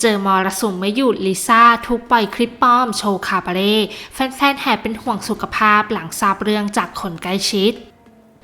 เจอมอรสุมไม่หยุดลิซ่าทุกปล่อยคลิปป้อมโชว์คาบาเร่แฟนๆแห่เป็นห่วงสุขภาพหลังทราบเรื่องจากคนใกล้ชิด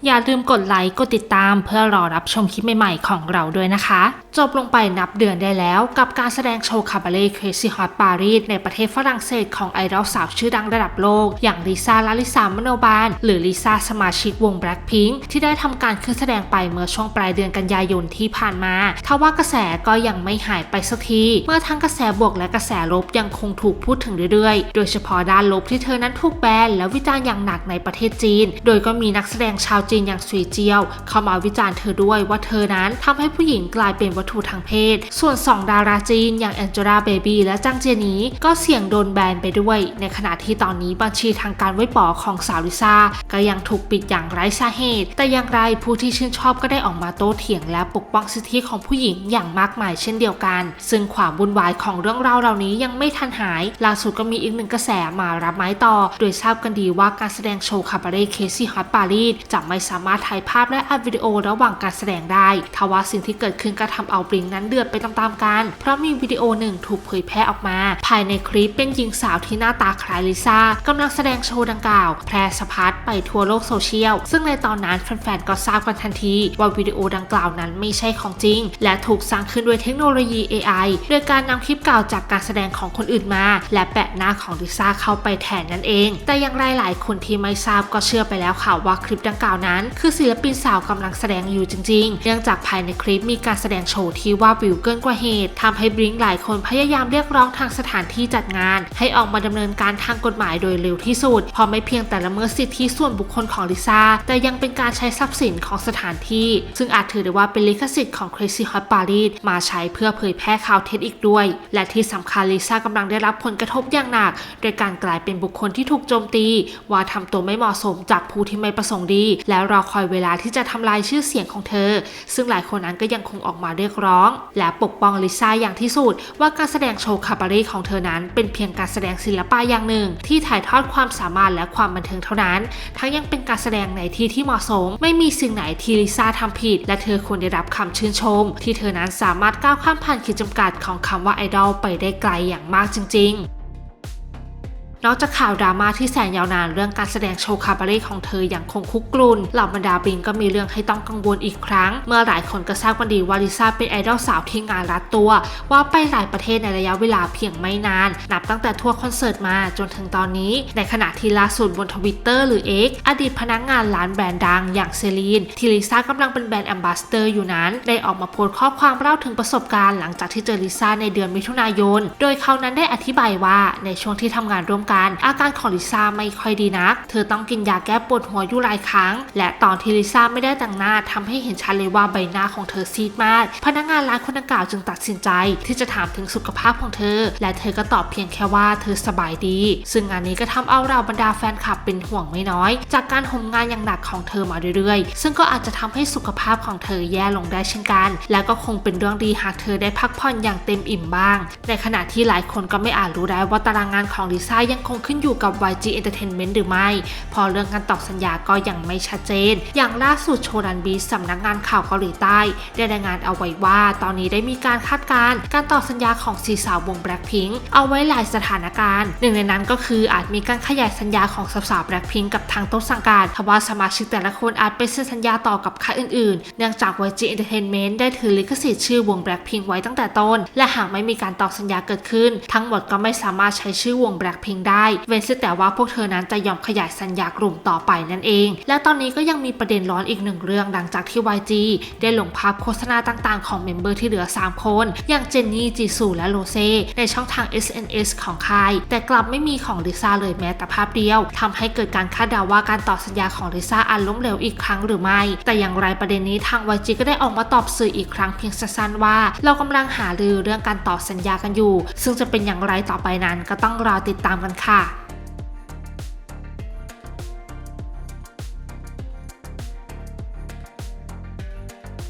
อย่าลืมกดไลค์ กดติดตามเพื่อรอรับชมคลิปใหม่ๆของเราด้วยนะคะ จบลงไปนับเดือนได้แล้วกับการแสดงโชว์คาบาเล่ Crazy Hot Paris ในประเทศฝรั่งเศสของไอดอลสาวชื่อดังระดับโลก อย่างลิซ่าลาลิสามโนบาล หรือลิซ่าสมาชิกวง Blackpink ที่ได้ทำการขึ้นแสดงไปเมื่อช่วงปลายเดือนกันยายนที่ผ่านมาทว่ากระแสก็ยังไม่หายไปสักที เมื่อทั้งกระแสบวกและกระแสลบยังคงถูกพูดถึงเรื่อยๆ โดยเฉพาะด้านลบที่เธอนั้นถูกแบนและวิจารณ์อย่างหนักในประเทศจีน โดยก็มีนักแสดงชาวจีนอย่างซุยเจียว เข้ามาวิจารณ์เธอด้วยว่าเธอนั้นทำให้ผู้หญิงกลายเป็นวัตถุทางเพศ ส่วน 2 ดาราจีนอย่างแองเจล่าเบบี้และจางเจียนีก็เสี่ยงโดนแบนไปด้วย ในขณะที่ตอนนี้บัญชีทางการไว้ป๋อของสาวลิซ่าก็ยังถูกปิดอย่างไร้สาเหตุ แต่อย่างไรผู้ที่ชื่นชอบก็ได้ออกมาโต้เถียงและปกป้องสิทธิของผู้หญิงอย่างมากมายเช่นเดียวกัน ซึ่งความวุ่นวายของเรื่องราวเหล่านี้ยังไม่ทันหายล่าสุดก็มีอีกหนึ่งกระแสมารับไม้ต่อ โดยทราบกันดีว่าการแสดงโชว์คาบาเร่เคซี่ฮอตปารีสจะไม่สามารถถ่ายภาพและอัดวิดีโอระหว่างการแสดงได้ทว่าสิ่งที่เกิดขึ้นก็ทำเอาบลิงนั้นเดือดไปตามๆกัน เพราะมีวิดีโอหนึ่งถูกเผยแพร่ออกมา ภายในคลิปเป็นหญิงสาวที่หน้าตาคล้ายลิซ่ากำลังแสดงโชว์ดังกล่าว แพร่สะพัดไปทั่วโลกโซเชียล ซึ่งในตอนนั้นแฟนๆก็ทราบกันทันที ว่าวิดีโอดังกล่าวนั้นไม่ใช่ของจริง และถูกสร้างขึ้นด้วยเทคโนโลยี AI โดยการนำคลิปเก่าจากการแสดงของคนอื่นมา และแปะหน้าของลิซ่าเข้าไปแทนนั่นเอง แต่อย่างไรหลายคนที่ไม่ทราบก็เชื่อไปแล้วค่ะว่าคลิปดังกล่าวนั้นคือศิลปินสาวกำลังแสดงอยู่จริงๆ เนื่องจากภายในคลิปมีการแสดงโชว์ที่ว่าวิวเกินกว่าเหตุทำให้บลิงหลายคนพยายามเรียกร้องทางสถานที่จัดงาน ให้ออกมาดำเนินการทางกฎหมายโดยเร็วที่สุดเพราะไม่เพียงแต่ละเมิดสิทธิส่วนบุคคลของลิซ่าแต่ยังเป็นการใช้ทรัพย์สินของสถานที่ ซึ่งอาจถือได้ว่าเป็นลิขสิทธิ์ของ Crazy Hot Paris มาใช้เพื่อเผยแพร่ข่าวเท็จอีกด้วย และที่สำคัญลิซ่ากำลังได้รับผลกระทบอย่างหนัก โดยการกลายเป็นบุคคลที่ถูกโจมตี ว่าทำตัวไม่เหมาะสมจากผู้ที่ไม่ประสงค์ดีและรอคอยเวลาที่จะทำลายชื่อเสียงของเธอ ซึ่งหลายคนนั้นก็ยังคงออกมาเรียกร้อง และปกป้องลิซ่าอย่างที่สุด ว่าการแสดงโชว์คาบารีของเธอนั้น เป็นเพียงการแสดงศิลปะอย่างหนึ่ง ที่ถ่ายทอดความสามารถและความบันเทิงเท่านั้น ทั้งยังเป็นการแสดงในที่ที่เหมาะสม ไม่มีสิ่งไหนที่ลิซ่าทำผิด และเธอควรได้รับคำชื่นชม ที่เธอนั้นสามารถก้าวข้ามผ่านขีดจำกัดของคำว่าไอดอลไปได้ไกลอย่างมากจริง ๆ นอกจากข่าวดราม่าที่แสนยาวนานเรื่องการแสดงโชว์คาบาเร่ของเธออย่างคงคุกกรุ่นเหล่าบรรดาบิงก็มีเรื่องให้ต้องกังวลอีกครั้ง เมื่อหลายคนก็ทราบกันดีว่าลิซ่าเป็นไอดอลสาวที่งานรัดตัว ว่าไปหลายประเทศในระยะเวลาเพียงไม่นาน นับตั้งแต่ทัวร์คอนเสิร์ตมาจนถึงตอนนี้ ในขณะที่ล่าสุดบนทวิตเตอร์หรือ X อดีตพนักงานร้านแบรนด์ดังอย่างเซลีนที่ลิซ่ากำลังเป็นแบรนด์แอมบาสเตอร์อยู่นั้น ได้ออกมาโพสต์ข้อความเล่าถึงประสบการณ์หลังจากที่เจอลิซ่าในเดือนมิถุนายน โดยเขานั้นได้อธิบายว่าในช่วงที่ทำงานร่วมกันอาการของลิซ่าไม่ค่อยดีนัก เธอต้องกินยาแก้ปวดหัวอยู่หลายครั้ง และตอนที่ลิซ่าไม่ได้แต่งหน้าทำให้เห็นชัดเลยว่าใบหน้าของเธอซีดมาก พนักงานร้านคนดังกล่าวจึงตัดสินใจ ที่จะถามถึงสุขภาพของเธอ และเธอก็ตอบเพียงแค่ว่าเธอสบายดี ซึ่งงานนี้ก็ทำเอาเราบรรดาแฟนคลับเป็นห่วงไม่น้อย จากการห่มงานอย่างหนักของเธอมาเรื่อยๆ ซึ่งก็อาจจะทำให้สุขภาพของเธอแย่ลงได้เช่นกัน และก็คงเป็นเรื่องดีหากเธอได้พักผ่อนอย่างเต็มอิ่มบ้าง ในขณะที่หลายคนก็ไม่อาจรู้ได้ว่าตารางงานของลิซ่ายังคงขึ้นอยู่กับ YG Entertainment หรือไม่ พอเรื่องการตอบสัญญาก็ยังไม่ชัดเจน อย่างล่าสุดโชดันบีสำนักงานข่าวเกาหลีใต้ ได้รายงานเอาไว้ว่า ตอนนี้ได้มีการคาดการณ์การต่อสัญญาของสีสาววงแบล็คพิงค์เอาไว้หลายสถานการณ์ หนึ่งในนั้นก็คืออาจมีการขยายสัญญาของสาวๆแบล็คพิงค์กับทางต้นสังกัดทว่าสมาชิกแต่ละคนอาจไปเซ็นสัญญาต่อกับค่ายอื่นๆ เนื่องจาก YG Entertainment ได้ถือลิขสิทธิ์ชื่อวงแบล็คพิงค์ไว้ตั้งแต่ต้น และหากไม่มีการต่อสัญญาเกิดขึ้น ทั้งหมดก็ไม่สามารถใช้ชื่อวงแบล็คพิงค์ได้ เว้นเสียแต่ว่าพวกเธอนั้นจะยอมขยายสัญญากลุ่มต่อไปนั่นเอง และตอนนี้ก็ยังมีประเด็นร้อนอีกหนึ่งเรื่องหลังจากที่ YG ได้ลงภาพโฆษณาต่างๆ ของเมมเบอร์ที่เหลือ 3 คน อย่างเจนนี่จีซูและโรเซ่ในช่องทาง SNS ของค่าย แต่กลับไม่มีของลิซ่าเลยแม้แต่ภาพเดียวทำให้เกิดการคาดเดาว่าการต่อสัญญาของลิซ่าอันล้มเหลวอีกครั้งหรือไม่ แต่อย่างไรประเด็นนี้ทาง YG ก็ได้ออกมาตอบสื่ออีกครั้งเพียงสั้นๆว่า เรากำลังหารือเรื่องการต่อสัญญากันอยู่ ซึ่งจะเป็นอย่างไรต่อไปนั้นก็ต้องรอติดตามกันค่ะ